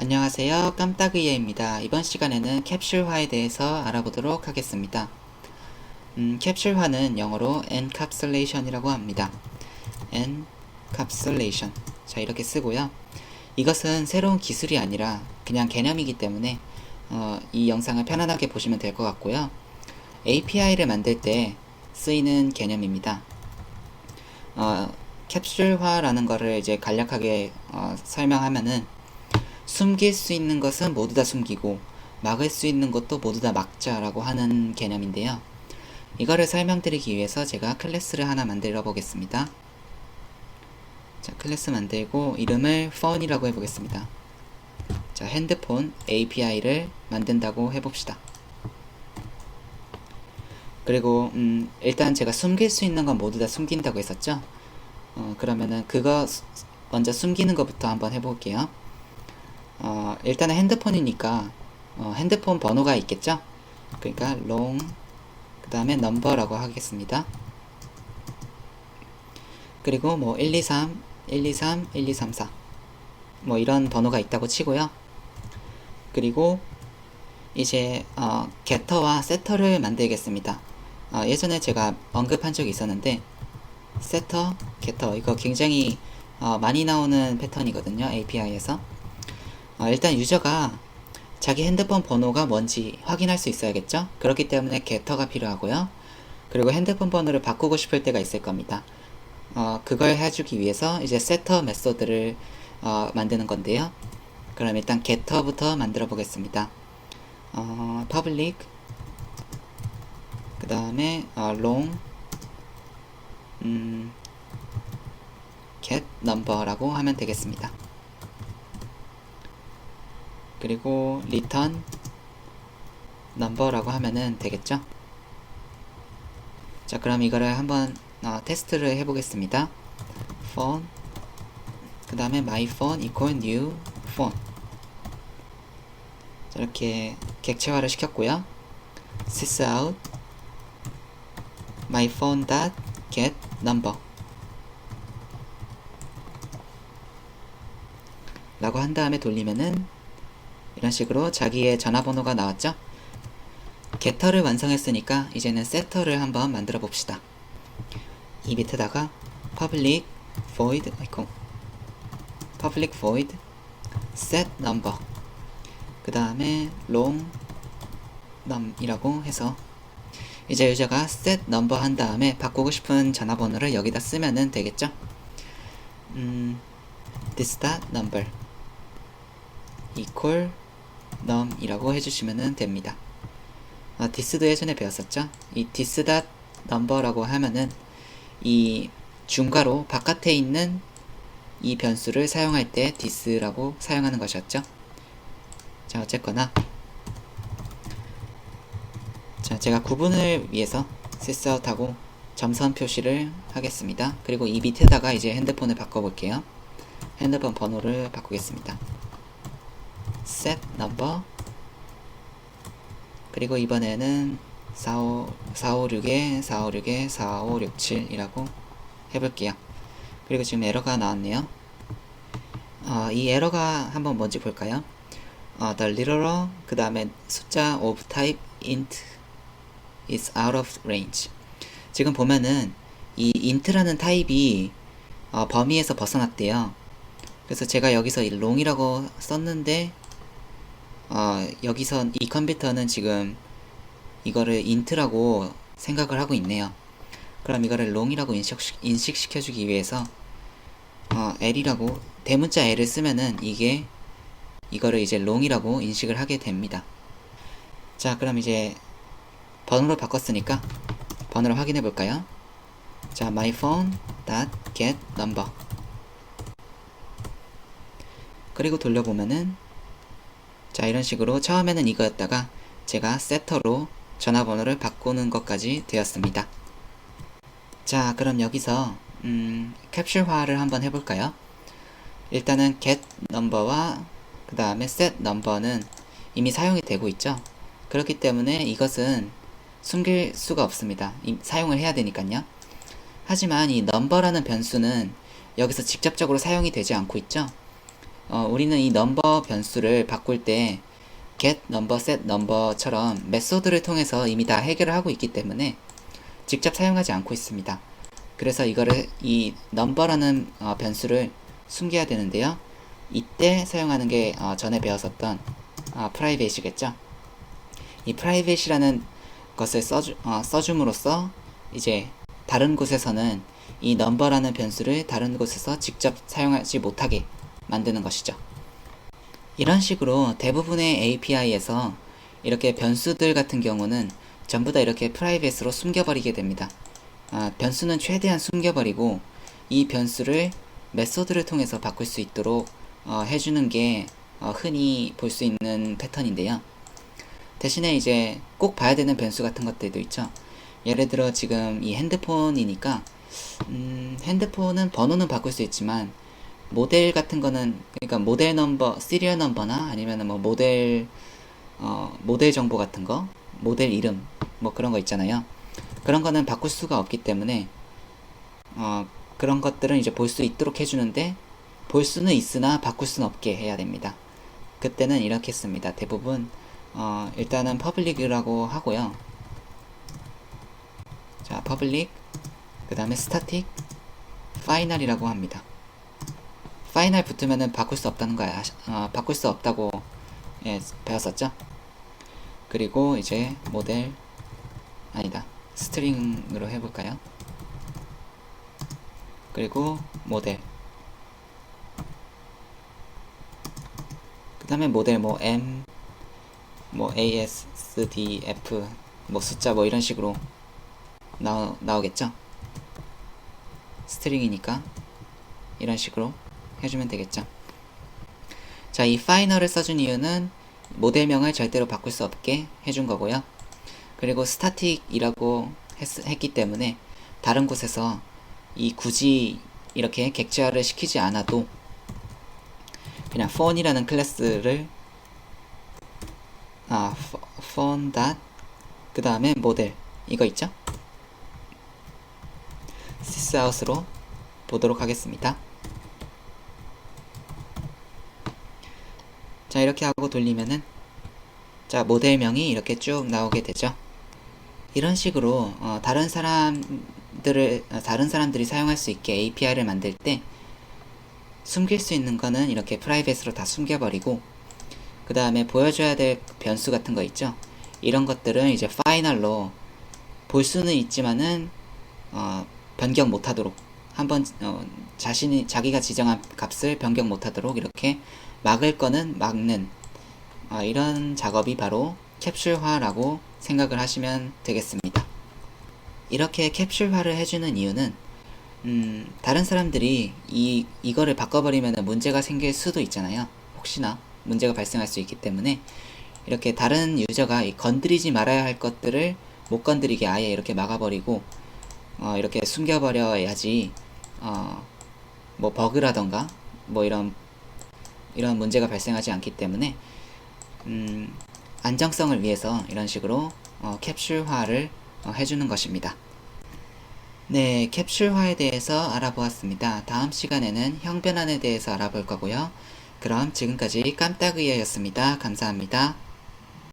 안녕하세요. 깜딱이에입니다. 이번 시간에는 캡슐화에 대해서 알아보도록 하겠습니다. 음, 캡슐화는 영어로 encapsulation이라고 합니다. encapsulation. 자, 이렇게 쓰고요. 이것은 새로운 기술이 아니라 그냥 개념이기 때문에 어, 이 영상을 편안하게 보시면 될 것 같고요. API를 만들 때 쓰이는 개념입니다. 어, 캡슐화라는 거를 이제 간략하게 어, 설명하면은 숨길 수 있는 것은 모두 다 숨기고 막을 수 있는 것도 모두 다 막자라고 하는 개념인데요. 이거를 설명드리기 위해서 제가 클래스를 하나 만들어 보겠습니다. 자, 클래스 만들고 이름을 phone이라고 해보겠습니다. 자, 핸드폰 API를 만든다고 해봅시다. 그리고 음, 일단 제가 숨길 수 있는 건 모두 다 숨긴다고 했었죠. 어, 그러면은 그거 수- 먼저 숨기는 것부터 한번 해볼게요. 어, 일단은 핸드폰이니까 어, 핸드폰 번호가 있겠죠? 그러니까 long 그 다음에 number라고 하겠습니다. 그리고 뭐 123, 123, 1234 뭐 이런 번호가 있다고 치고요. 그리고 이제 어, getter와 setter를 만들겠습니다. 어, 예전에 제가 언급한 적이 있었는데 setter, getter 이거 굉장히 어, 많이 나오는 패턴이거든요. API에서. 어, 일단 유저가 자기 핸드폰 번호가 뭔지 확인할 수 있어야겠죠? 그렇기 때문에 getter가 필요하고요. 그리고 핸드폰 번호를 바꾸고 싶을 때가 있을 겁니다. 어, 그걸 해주기 위해서 이제 setter 메소드를 어, 만드는 건데요. 그럼 일단 getter부터 만들어 보겠습니다. 어, public 그 다음에 어, long 음, get number라고 하면 되겠습니다. 그리고 return number라고 하면은 되겠죠? 자, 그럼 이거를 한번 어, 테스트를 해보겠습니다. phone 그 다음에 my phone equal new phone 자, 이렇게 객체화를 시켰고요. sys out my phone dot get number 라고 한 다음에 돌리면은 이런 식으로 자기의 전화번호가 나왔죠? getter를 완성했으니까 이제는 setter를 한번 만들어 봅시다. 이 밑에다가 public void 아이고 public void set number 그 다음에 long num이라고 해서 이제 유저가 set number 한 다음에 바꾸고 싶은 전화번호를 여기다 쓰면은 되겠죠? 음, this dot number equal num이라고 해주시면 됩니다. 아, this도 예전에 배웠었죠? 이 dot number라고 하면은 이 중괄호 바깥에 있는 이 변수를 사용할 때 this라고 사용하는 것이었죠. 자, 어쨌거나 자, 제가 구분을 위해서 sysout하고 점선 표시를 하겠습니다. 그리고 이 밑에다가 이제 핸드폰을 바꿔볼게요. 핸드폰 번호를 바꾸겠습니다. Set number 그리고 이번에는 45, 456에 456에 4567이라고 해볼게요. 그리고 지금 에러가 나왔네요. 어, 이 에러가 한번 뭔지 볼까요? 어, the literal 그 다음에 숫자 of type int is out of range. 지금 보면은 이 int라는 타입이 어, 범위에서 벗어났대요. 그래서 제가 여기서 이 long이라고 썼는데 어, 여기서 이 컴퓨터는 지금 이거를 int라고 생각을 하고 있네요. 그럼 이거를 long이라고 인식, 인식 시켜주기 위해서 어, l이라고 대문자 l을 쓰면은 이게 이거를 이제 long이라고 인식을 하게 됩니다. 자, 그럼 이제 번호로 바꿨으니까 번호를 확인해 볼까요? 자, my phone dot get number 그리고 돌려보면은 자, 이런 식으로 처음에는 이거였다가 제가 세터로 전화번호를 바꾸는 것까지 되었습니다. 자, 그럼 여기서 음, 캡슐화를 한번 해볼까요? 일단은 get number와 그 다음에 set number는 이미 사용이 되고 있죠. 그렇기 때문에 이것은 숨길 수가 없습니다. 이- 사용을 해야 되니까요. 하지만 이 number라는 변수는 여기서 직접적으로 사용이 되지 않고 있죠. 어, 우리는 이 넘버 변수를 바꿀 때 get number, set number처럼 메소드를 통해서 이미 다 해결을 하고 있기 때문에 직접 사용하지 않고 있습니다. 그래서 이거를 이 number라는 어, 변수를 숨겨야 되는데요. 이때 사용하는 게 어, 전에 배웠었던 어, private이겠죠. 이 private이라는 것을 써주, 어, 써줌으로써 이제 다른 곳에서는 이 number라는 변수를 다른 곳에서 직접 사용하지 못하게 만드는 것이죠. 이런 식으로 대부분의 API에서 이렇게 변수들 같은 경우는 전부 다 이렇게 프라이빗으로 숨겨버리게 됩니다. 아, 변수는 최대한 숨겨버리고 이 변수를 메소드를 통해서 바꿀 수 있도록 어, 해주는 게 어, 흔히 볼 수 있는 패턴인데요. 대신에 이제 꼭 봐야 되는 변수 같은 것들도 있죠. 예를 들어 지금 이 핸드폰이니까 음, 핸드폰은 번호는 바꿀 수 있지만 모델 같은 거는 그러니까 모델 넘버, 시리얼 넘버나 아니면 뭐 모델 어, 모델 정보 같은 거, 모델 이름 뭐 그런 거 있잖아요. 그런 거는 바꿀 수가 없기 때문에 어, 그런 것들은 이제 볼 수 있도록 해주는데 볼 수는 있으나 바꿀 수는 없게 해야 됩니다. 그때는 이렇게 씁니다. 대부분 어, 일단은 퍼블릭이라고 하고요. 자, 퍼블릭 그 다음에 스타틱 파이널이라고 합니다. 파이널 붙으면은 바꿀 수 없다는 거 아시, 어, 바꿀 수 없다고 예, 배웠었죠? 그리고 이제 모델 아니다 스트링으로 해볼까요? 그리고 모델 그 다음에 모델 뭐 M 뭐 ASDF 뭐 숫자 뭐 이런 식으로 나오, 나오겠죠? 스트링이니까 이런 식으로 해주면 되겠죠. 자, 이 파이널을 써준 이유는 모델명을 절대로 바꿀 수 없게 해준 거고요. 그리고 스타틱이라고 했, 했기 때문에 다른 곳에서 이 굳이 이렇게 객체화를 시키지 않아도 그냥 폰이라는 클래스를 아, 폰 닷, 그 다음에 모델 이거 있죠? 시스아웃으로 보도록 하겠습니다. 자 이렇게 하고 돌리면은 자 모델명이 이렇게 쭉 나오게 되죠. 이런 식으로 어, 다른 사람들을 어, 다른 사람들이 사용할 수 있게 API를 만들 때 숨길 수 있는 거는 이렇게 프라이빗으로 다 숨겨버리고 그 다음에 보여줘야 될 변수 같은 거 있죠? 이런 것들은 이제 파이널로 볼 수는 있지만은 어, 변경 못하도록 한번 어, 자신이 자기가 지정한 값을 변경 못하도록 이렇게 막을 거는 막는 어, 이런 작업이 바로 캡슐화라고 생각을 하시면 되겠습니다. 이렇게 캡슐화를 해주는 이유는 음, 다른 사람들이 이 이거를 바꿔버리면 문제가 생길 수도 있잖아요. 혹시나 문제가 발생할 수 있기 때문에 이렇게 다른 유저가 건드리지 말아야 할 것들을 못 건드리게 아예 이렇게 막아버리고 어, 이렇게 숨겨버려야지 어, 뭐 버그라던가 뭐 이런 이런 문제가 발생하지 않기 때문에 음, 안정성을 위해서 이런 식으로 어, 캡슐화를 어, 해주는 것입니다. 네, 캡슐화에 대해서 알아보았습니다. 다음 시간에는 형변환에 대해서 알아볼 거고요. 그럼 지금까지 깜딱의여였습니다. 감사합니다.